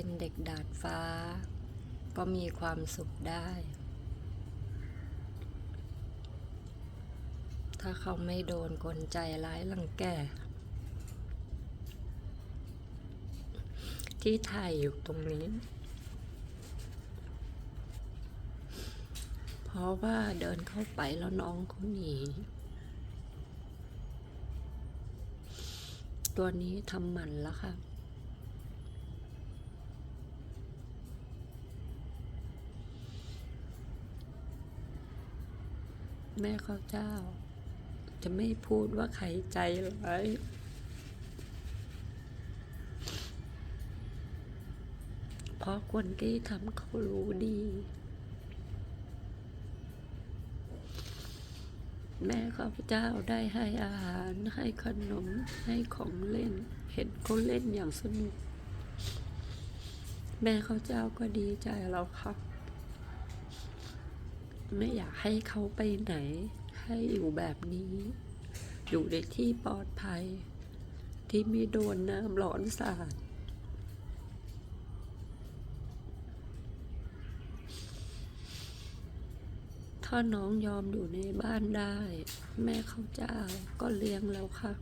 เป็นเด็กดาดฟ้า ก็มีความสุขได้ ถ้าเขาไม่โดนกลใจร้ายลังแกที่ถ่ายอยู่ตรงนี้ เพราะว่าเดินเข้าไปแล้วน้องเขาหนีตัวนี้ทำหมันแล้วค่ะ แม่ข้าวเจ้า จะไม่พูดว่าใครใจร้ายเพราะคนที่ทำเขารู้ดี แม่ข้าพเจ้าได้ให้อาหารให้ขนมให้ของเล่น เห็นเขาเล่นอย่างสนุก แม่ข้าเจ้าก็ดีใจแล้วครับ ไม่อยากให้เขาไปไหน ให้อยู่แบบนี้ อยู่ในที่ปลอดภัย ที่ไมีโดนน้ำร้อนสาดถ้าน้องยอมอยู่ในบ้านได้ แม่เข้าจ้าก็เลี้ยงแล้วค่ะ